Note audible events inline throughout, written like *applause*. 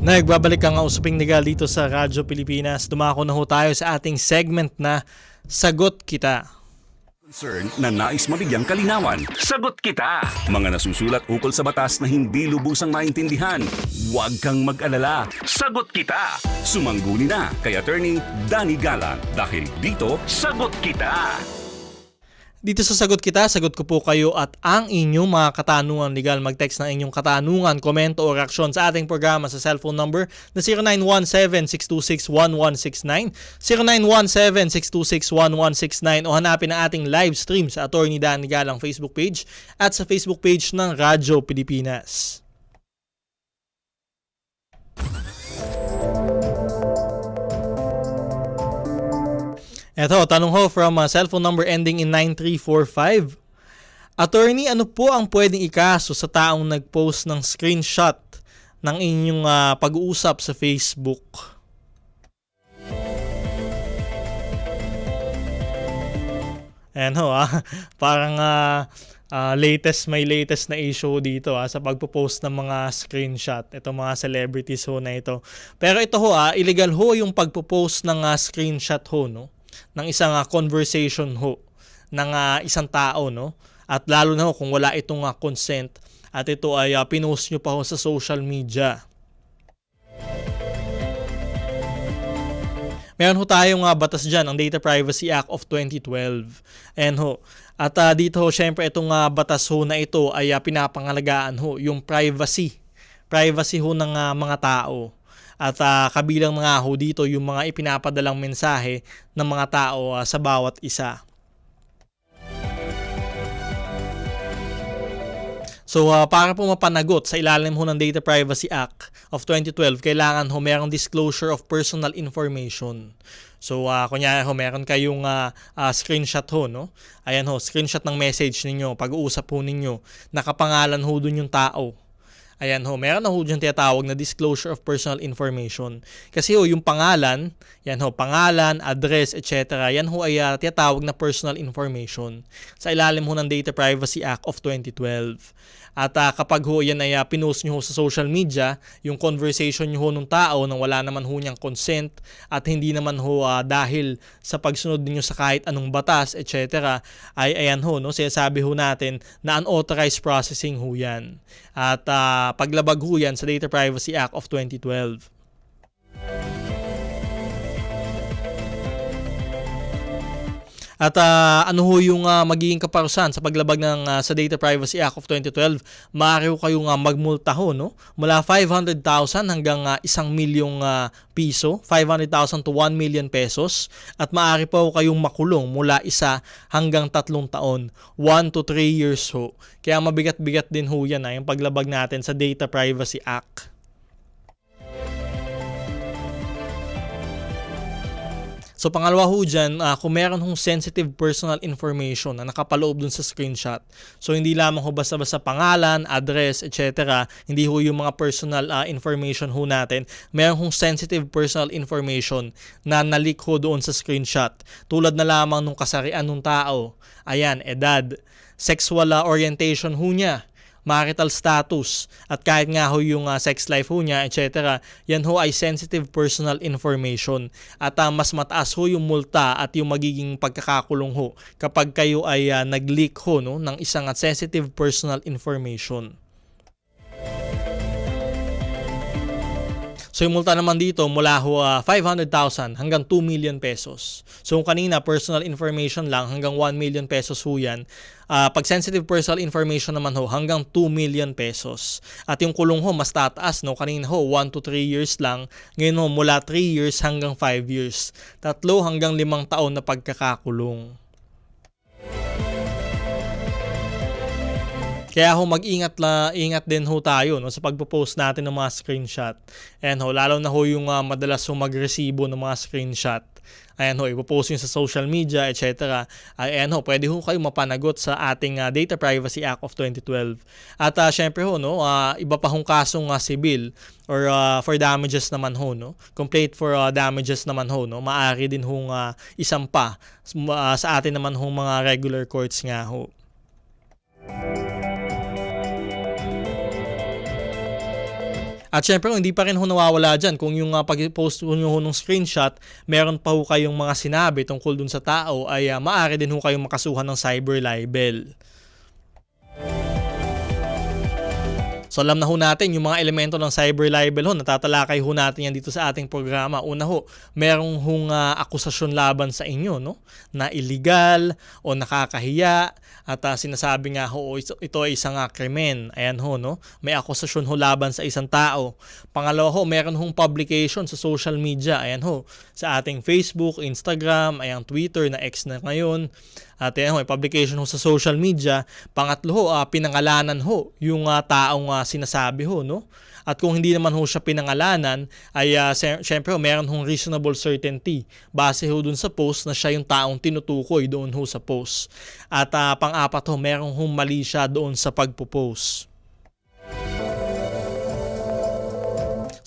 Nagbabalik ang usaping legal dito sa Radyo Pilipinas. Dumako na ho tayo sa ating segment na Sagot Kita. Concern na nais mabigyang kalinawan. Sagot kita! Mga nasusulat ukol sa batas na hindi lubusang maintindihan. Huwag kang mag-alala. Sagot kita! Sumangguni na kay Attorney Danny Galang dahil dito, Sagot Kita! Dito sa Sagot Kita, sagot ko po kayo at ang inyong mga katanungan legal. Mag-text ng inyong katanungan, komento o reaksyon sa ating programa sa cellphone number na 0917-626-1169, 0917-626-1169 o hanapin ang ating live stream sa Attorney Dan Galang Facebook page at sa Facebook page ng Radyo Pilipinas. Eto, tanong ho from uh, cellphone number ending in 9345. Attorney, ano po ang pwedeng ikaso sa taong nag-post ng screenshot ng inyong uh, pag-uusap sa Facebook? Ayan ho, ah. *laughs* parang ah, ah, latest, may latest na issue dito ah, sa pagpo-post ng mga screenshot. Ito mga celebrities ho na ito. Pero ito ho, ah, illegal ho yung pagpo-post ng ah, screenshot ho, no? Ng isang ah, conversation ho ng ah, isang tao no at lalo na ho kung wala itong ah, consent at ito ay ah, pinost nyo pa ho sa social media. Meron ho tayong uh, batas dyan, ang Data Privacy Act of 2012. Ayan ho. At ah, dito ho, syempre itong ah, batas ho na ito ay ah, pinapangalagaan ho yung privacy. Privacy ho ng ah, mga tao. At ah, kabilang mga ho dito yung mga ipinapadalang mensahe ng mga tao ah, sa bawat isa. So ah, para po mapanagot sa ilalim ho ng Data Privacy Act of 2012, kailangan ho merong disclosure of personal information. So uh, kunyari ho meron kayong ah, ah, screenshot ho no. Ayan ho, screenshot ng message ninyo, pag-uusap ho ninyo, nakapangalan ho dun yung tao. Ayan ho, meron na ho dyan tinatawag na disclosure of personal information. Kasi ho, yung pangalan, yan ho, pangalan, address, etc. Yan ho ay uh, tinatawag na personal information sa ilalim ho ng Data Privacy Act of 2012. At uh, kapag ho yan ay uh, pinost nyo ho sa social media, yung conversation nyo ho nung tao nang wala naman ho niyang consent at hindi naman ho uh, dahil sa pagsunod ninyo sa kahit anong batas, etc. ay ayan ho, no, sinasabi ho natin na unauthorized processing ho yan. At uh, paglabag ho yan sa Data Privacy Act of 2012. At ah, ano ho yung ah, magiging kaparusahan sa paglabag ng ah, sa Data Privacy Act of 2012? Maaari ho kayong ah, magmulta ho, no? Mula 500,000 hanggang ah, isang milyong ah, piso, 500,000 to 1 million pesos. At maaari pa ho kayong makulong mula isa hanggang tatlong taon, 1 to 3 years ho. Kaya mabigat-bigat din ho yan ah, yung paglabag natin sa Data Privacy Act. So pangalawa ho dyan, ah, kung meron hong sensitive personal information na nakapaloob dun sa screenshot. So hindi lamang ho basta-basta pangalan, address, etc. Hindi ho yung mga personal ah, information ho natin. Meron hong sensitive personal information na nalik ho doon sa screenshot. Tulad na lamang nung kasarian ng tao. Ayan, edad, sexual ah, orientation ho niya marital status at kahit nga ho yung uh, sex life ho niya, etc. Yan ho ay sensitive personal information at uh, mas mataas ho yung multa at yung magiging pagkakakulong ho kapag kayo ay uh, nag-leak ho no, ng isang uh, sensitive personal information. So yung multa naman dito mula ho uh, 500,000 hanggang 2 million pesos. So kung kanina personal information lang hanggang 1 million pesos ho yan. Uh, pag sensitive personal information naman ho hanggang 2 million pesos. At yung kulong ho mas tataas no kanina ho 1 to 3 years lang. Ngayon ho mula 3 years hanggang 5 years. Tatlo hanggang limang taon na pagkakakulong. Kaya ho mag-ingat la, ingat din ho tayo no sa pagpo-post natin ng mga screenshot. Ayan ho, lalo na ho yung uh, madalas ho magresibo ng mga screenshot. Ayan ho, ipopost nyo sa social media, etc. Ayan ho, pwede ho kayo mapanagot sa ating uh, Data Privacy Act of 2012. At uh, syempre ho, no, uh, iba pa hong kasong uh, civil or uh, for damages naman ho, no? Complaint for uh, damages naman ho, no? Maari din hong uh, isampa uh, sa atin naman hong mga regular courts nga ho. At syempre, hindi pa rin ho nawawala dyan, kung yung uh, pag-post ho nyo ho ng screenshot, meron pa ho kayong mga sinabi tungkol dun sa tao, ay uh, maaari din ho kayong makasuhan ng cyber libel. So alam na ho natin yung mga elemento ng cyber libel ho, natatalakay ho natin yan dito sa ating programa. Una ho, merong hong uh, akusasyon laban sa inyo, no? Na illegal o nakakahiya at uh, sinasabi nga ho, ito, ay isang uh, krimen. Ayan ho, no? May akusasyon ho laban sa isang tao. Pangalawa ho, meron hong publication sa social media. Ayan ho, sa ating Facebook, Instagram, ayan Twitter na X na ngayon. At yan ho, may publication ho sa social media. Pangatlo ho, uh, pinangalanan ho yung uh, taong uh, sinasabi ho, no? At kung hindi naman ho siya pinangalanan, ay uh, syempre ho, meron hong reasonable certainty base ho dun sa post na siya yung taong tinutukoy doon ho sa post. At uh, pang-apat ho, meron hong mali siya doon sa pagpo-post.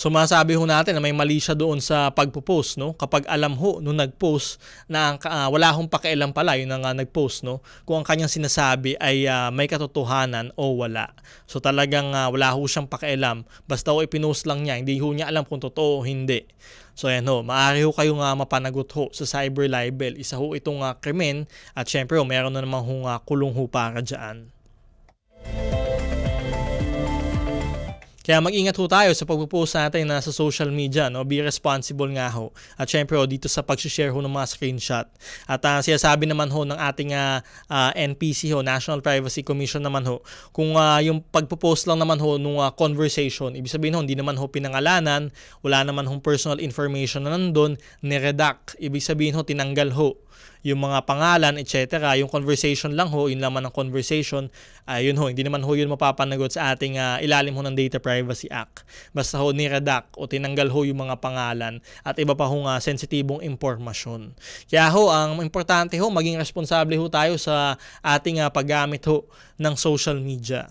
So masabi ho natin na may mali siya doon sa pagpo-post, no? Kapag alam ho nung nag-post na uh, wala hong pakialam pala yung nga nag-post, no? Kung ang kanyang sinasabi ay uh, may katotohanan o wala. So talagang uh, wala ho siyang pakialam. Basta ho ipinost lang niya, hindi ho niya alam kung totoo o hindi. So ayan ho, maaari ho kayong uh, mapanagot ho sa cyber libel. Isa ho itong uh, krimen at syempre ho, meron na namang hong uh, kulong ho para dyan. Kaya mag-ingat ho tayo sa pagpo-post natin na sa social media, no? Be responsible nga ho. At syempre ho, dito sa pag-share ho ng mga screenshot. At uh, sinasabi naman ho ng ating uh, uh, NPC ho, National Privacy Commission naman ho, kung uh, yung pagpo-post lang naman ho nung uh, conversation, ibig sabihin ho, hindi naman ho pinangalanan, wala naman hong personal information na nandun, ni-redact. Ibig sabihin ho, tinanggal ho yung mga pangalan, etc. Yung conversation lang ho, yun naman ang conversation, uh, yun ho, hindi naman ho yun mapapanagot sa ating uh, ilalim ho ng Data Privacy Act. Basta ho ni-redact o tinanggal ho yung mga pangalan at iba pa ho nga sensitibong impormasyon. Kaya ho, ang importante ho, maging responsable ho tayo sa ating uh, paggamit ho ng social media.